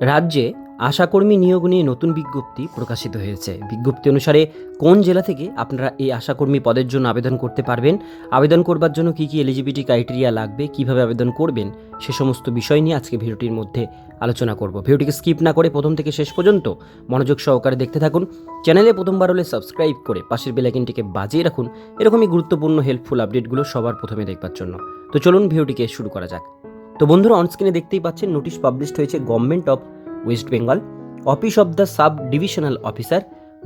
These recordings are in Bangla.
রাজ্যে আশাকর্মী নিয়োগ নিয়ে নতুন বিজ্ঞপ্তি প্রকাশিত হয়েছে। বিজ্ঞপ্তি অনুসারে কোন জেলা থেকে আপনারা এই আশাকর্মী পদের জন্য আবেদন করতে পারবেন, আবেদন করবার জন্য কী কী এলিজিবিলিটি ক্রাইটেরিয়া লাগবে, কীভাবে আবেদন করবেন, সে সমস্ত বিষয় নিয়ে আজকে ভিডিওটির মধ্যে আলোচনা করব। ভিডিওটিকে স্কিপ না করে প্রথম থেকে শেষ পর্যন্ত মনোযোগ সহকারে দেখতে থাকুন। চ্যানেলে প্রথমবার হলে সাবস্ক্রাইব করে পাশের বেলাইকিনটিকে বাজিয়ে রাখুন। এরকমই গুরুত্বপূর্ণ হেল্পফুল আপডেটগুলো সবার প্রথমে দেখবার জন্য। তো চলুন ভিডিওটিকে শুরু করা যাক। তো বন্ধুরা অনস্ক্রিনে দেখতেই পাচ্ছেন নোটিশ পাবলিশড হয়েছে government of West Bengal office of the sub divisional officer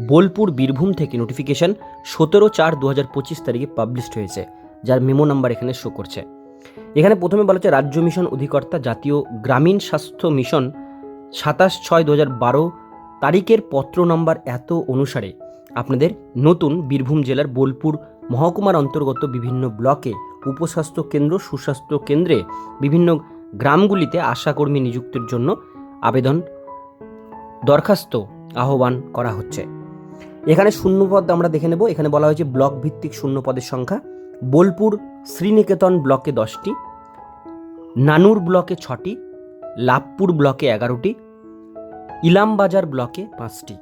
Bolpur Birbhum থেকে নোটিফিকেশন সতেরো চার দু হাজার পঁচিশ তারিখে পাবলিশড হয়েছে, যার মেমো নাম্বার এখানে শো করছে। এখানে প্রথমে বলা হচ্ছে রাজ্য মিশন অধিকর্তা জাতীয় গ্রামীণ স্বাস্থ্য মিশন সাতাশ ছয় দু হাজার বারো তারিখের পত্র নম্বর এত অনুসারে আপনাদের নতুন বীরভূম জেলার বোলপুর মহকুমার অন্তর্গত বিভিন্ন ব্লকে উপস্বাস্থ্য কেন্দ্র, সুস্বাস্থ্য কেন্দ্রে বিভিন্ন গ্রামগুলিতে আশাকর্মী নিযুক্তির জন্য আবেদন দরখাস্ত আহ্বান করা হচ্ছে। এখানে শূন্যপদ আমরা দেখে নেব। এখানে বলা হয়েছে ব্লক ভিত্তিক শূন্যপদের সংখ্যা। বোলপুর শ্রীনিকেতন ব্লকে দশটি, নানুর ব্লকে ছটি, লাভপুর ব্লকে এগারোটি, ইলামবাজার ব্লকে পাঁচটি।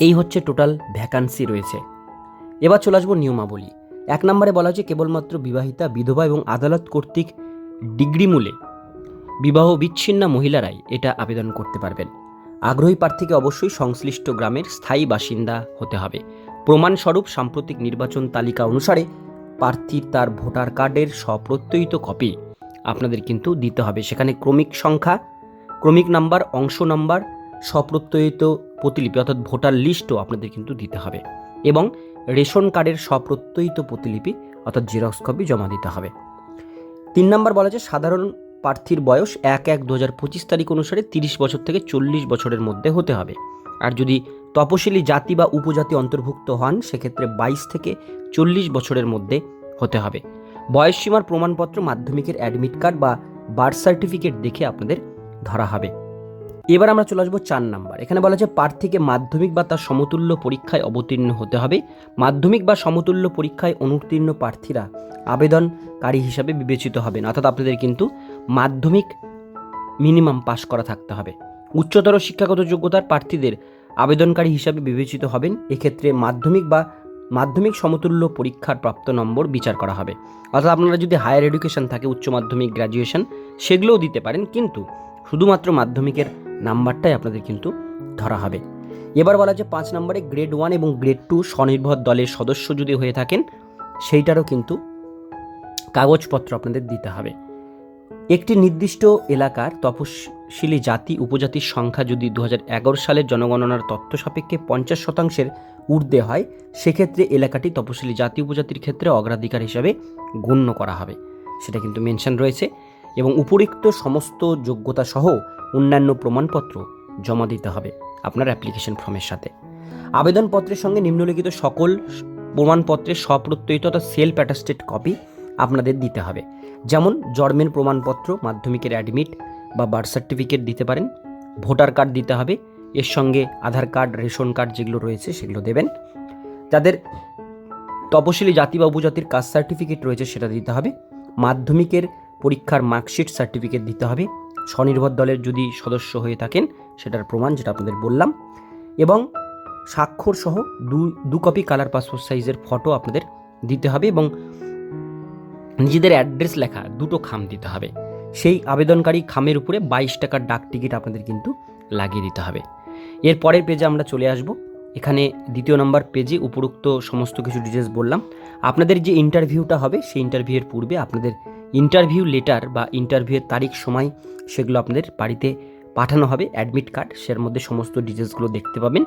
এই হচ্ছে টোটাল ভ্যাকান্সি রয়েছে। এবার চলে আসব নিয়মাবলী। এক নম্বরে বলা হয়েছে, কেবলমাত্র বিবাহিতা, বিধবা এবং আদালত কর্তৃক ডিগ্রি মূলে বিবাহ বিচ্ছিন্ন মহিলারাই এটা আবেদন করতে পারবেন। আগ্রহী প্রার্থীকে অবশ্যই সংশ্লিষ্ট গ্রামের স্থায়ী বাসিন্দা হতে হবে। প্রমাণস্বরূপ সাম্প্রতিক নির্বাচন তালিকা অনুসারে প্রার্থীর তার ভোটার কার্ডের স্বপ্রত্যয়িত কপি আপনাদের কিন্তু দিতে হবে। সেখানে ক্রমিক সংখ্যা, ক্রমিক নাম্বার, অংশ নাম্বার, স্বপ্রত্যয়িত প্রতিলিপি অর্থাৎ ভোটার লিস্টও আপনাদের কিন্তু দিতে হবে। এবং রেশন কার্ডের স্বপ্রত্যয়িত প্রতিলিপি, অর্থাৎ জেরক্স কপি জমা দিতে হবে। তিন নম্বর বলা যায় সাধারণ প্রার্থীর বয়স এক এক দু হাজার পঁচিশ তারিখ অনুসারে তিরিশ বছর থেকে চল্লিশ বছরের মধ্যে হতে হবে। আর যদি তপশিলি জাতি বা উপজাতি অন্তর্ভুক্ত হন, সেক্ষেত্রে বাইশ থেকে চল্লিশ বছরের মধ্যে হতে হবে। বয়সসীমার প্রমাণপত্র মাধ্যমিকের অ্যাডমিট কার্ড বা বার্থ সার্টিফিকেট দেখে আপনাদের ধরা হবে। এবার আমরা চলে আসব চার নাম্বার। এখানে বলা হচ্ছে প্রার্থীকে মাধ্যমিক বা তার সমতুল্য পরীক্ষায় অবতীর্ণ হতে হবে। মাধ্যমিক বা সমতুল্য পরীক্ষায় অনুত্তীর্ণ প্রার্থীরা আবেদনকারী হিসাবে বিবেচিত হবেন। অর্থাৎ আপনাদের কিন্তু মাধ্যমিক মিনিমাম পাশ করা থাকতে হবে। উচ্চতর শিক্ষাগত যোগ্যতার প্রার্থীদের আবেদনকারী হিসাবে বিবেচিত হবেন। এক্ষেত্রে মাধ্যমিক বা মাধ্যমিক সমতুল্য পরীক্ষার প্রাপ্ত নম্বর বিচার করা হবে। অর্থাৎ আপনারা যদি হায়ার এডুকেশন থাকে, উচ্চ মাধ্যমিক গ্র্যাজুয়েশন, সেগুলোও দিতে পারেন। কিন্তু শুধুমাত্র মাধ্যমিকের নাম্বারটাই আপনাদের কিন্তু ধরা হবে। এবার বলা যে পাঁচ নম্বরে গ্রেড ওয়ান এবং গ্রেড টু স্বনির্ভর দলের সদস্য যদি হয়ে থাকেন, সেইটারও কিন্তু কাগজপত্র আপনাদের দিতে হবে। একটি নির্দিষ্ট এলাকার তপশিলি জাতি, উপজাতির সংখ্যা যদি দু হাজার এগারো সালের জনগণনার তথ্য সাপেক্ষে পঞ্চাশ শতাংশের ঊর্ধ্বে হয়, সেক্ষেত্রে এলাকাটি তপশিলি জাতি, উপজাতির ক্ষেত্রে অগ্রাধিকার হিসাবে গণ্য করা হবে। সেটা কিন্তু মেনশন রয়েছে এবং উপরিক্ত সমস্ত যোগ্যতা সহ অন্যান্য প্রমাণপত্র জমা দিতে হবে আপনার অ্যাপ্লিকেশন ফর্মের সাথে। আবেদনপত্রের সঙ্গে নিম্নলিখিত সকল প্রমাণপত্রের স্বপ্রত্যয়িত অর্থাৎ সেলফ অ্যাটাস্টেড কপি আপনাদের দিতে হবে। যেমন জন্মের প্রমাণপত্র, মাধ্যমিকের অ্যাডমিট বা বার্থ সার্টিফিকেট দিতে পারেন। ভোটার কার্ড দিতে হবে, এর সঙ্গে আধার কার্ড রেশন কার্ড যেগুলো রয়েছে সেগুলো দেবেন। যাদের তপশিলি জাতি বা উপজাতির কাস্ট সার্টিফিকেট রয়েছে সেটা দিতে হবে। মাধ্যমিকের পরীক্ষার মার্কশিট সার্টিফিকেট দিতে হবে। স্বনির্ভর দলের যদি সদস্য হয়ে থাকেন, সেটার প্রমাণ যেটা আপনাদের বললাম। এবং স্বাক্ষর সহ দু দু কপি কালার পাসপোর্ট সাইজের ফটো আপনাদের দিতে হবে এবং নিজেদের অ্যাড্রেস লেখা দুটো খাম দিতে হবে। সেই আবেদনকারী খামের উপরে বাইশ টাকার ডাক টিকিট আপনাদের কিন্তু লাগিয়ে দিতে হবে। এর পরের পেজে আমরা চলে আসব। এখানে দ্বিতীয় নম্বর পেজে উপরোক্ত সমস্ত কিছু ডিটেলস বললাম। আপনাদের যে ইন্টারভিউটা হবে, সেই ইন্টারভিউয়ের পূর্বে আপনাদের ইন্টারভিউ লেটার বা ইন্টারভিউয়ের তারিখ, সময় সেগুলো আপনাদের বাড়িতে পাঠানো হবে। অ্যাডমিট কার্ড, সের মধ্যে সমস্ত ডিটেলসগুলো দেখতে পাবেন।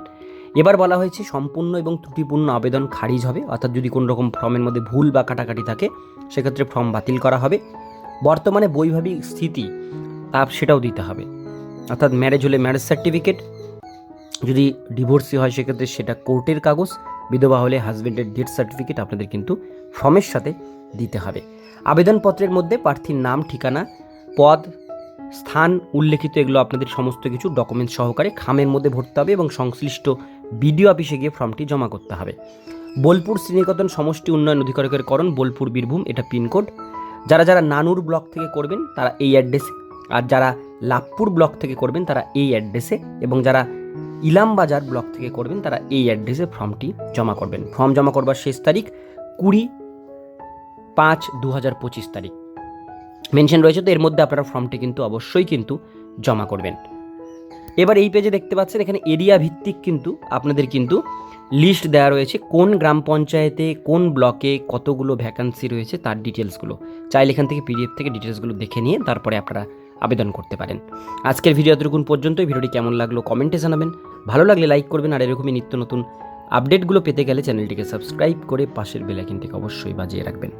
এবার বলা হয়েছে, সম্পূর্ণ এবং ত্রুটিপূর্ণ আবেদন খারিজ হবে। অর্থাৎ যদি কোনো রকম ফর্মের মধ্যে ভুল বা কাটাকাটি থাকে, সেক্ষেত্রে ফর্ম বাতিল করা হবে। বর্তমানে বৈভাবিক স্থিতি তা সেটাও দিতে হবে। অর্থাৎ ম্যারেজ হলে ম্যারেজ সার্টিফিকেট যদি ডিভোর্সি হয় সেক্ষেত্রে সেটা কোর্টের কাগজ, বিধবা হলে হাজব্যান্ডের ডেথ সার্টিফিকেট আপনাদের কিন্তু ফর্মের সাথে দিতে হবে। আবেদনপত্রের মধ্যে প্রার্থীর নাম, ঠিকানা, পদ, স্থান, উল্লেখিত এগুলো আপনাদের সমস্ত কিছু ডকুমেন্ট সহকারে খামের মধ্যে ভরতে হবে এবং সংশ্লিষ্ট বিডিও অফিসে গিয়ে ফর্মটি জমা করতে হবে। বোলপুর শ্রীনিকেতন সমষ্টি উন্নয়ন অধিকারকের করণ, বোলপুর, বীরভূম, এটা পিনকোড যারা যারা নানুর ব্লক থেকে করবেন, তারা এই অ্যাড্রেসে আর যারা লাভপুর ব্লক থেকে করবেন, তারা এই অ্যাড্রেসে এবং যারা ইলামবাজার ব্লক থেকে করবেন, তারা এই অ্যাড্রেসে ফর্মটি জমা করবেন। ফর্ম জমা করবার শেষ তারিখ কুড়ি পাঁচ দু হাজার পঁচিশ তারিখ। মেনশন রয়েছে তো, এর মধ্যে আপনারা ফর্মটি কিন্তু অবশ্যই কিন্তু জমা করবেন। এবার এই পেজে দেখতে পাচ্ছেন, এখানে এরিয়া ভিত্তিক কিন্তু আপনাদের কিন্তু লিস্ট দেওয়া রয়েছে, কোন গ্রাম পঞ্চায়েতে, কোন ব্লকে কতগুলো ভ্যাকান্সি রয়েছে তার ডিটেলসগুলো চাইলে এখান থেকে পিডিএফ থেকে ডিটেলসগুলো দেখে নিয়ে তারপরে আপনারা আবেদন করতে পারেন। আজকের ভিডিও এতটুকুন পর্যন্ত ভিডিওটি কেমন লাগল কমেন্টে জানাবেন। ভালো লাগলে লাইক করবেন, আর এরকমই নিত্য নতুন আপডেটগুলো পেতে গেলে চ্যানেলটিকে সাবস্ক্রাইব করে পাশের বেলাইকিনটিকে অবশ্যই বাজিয়ে রাখবেন।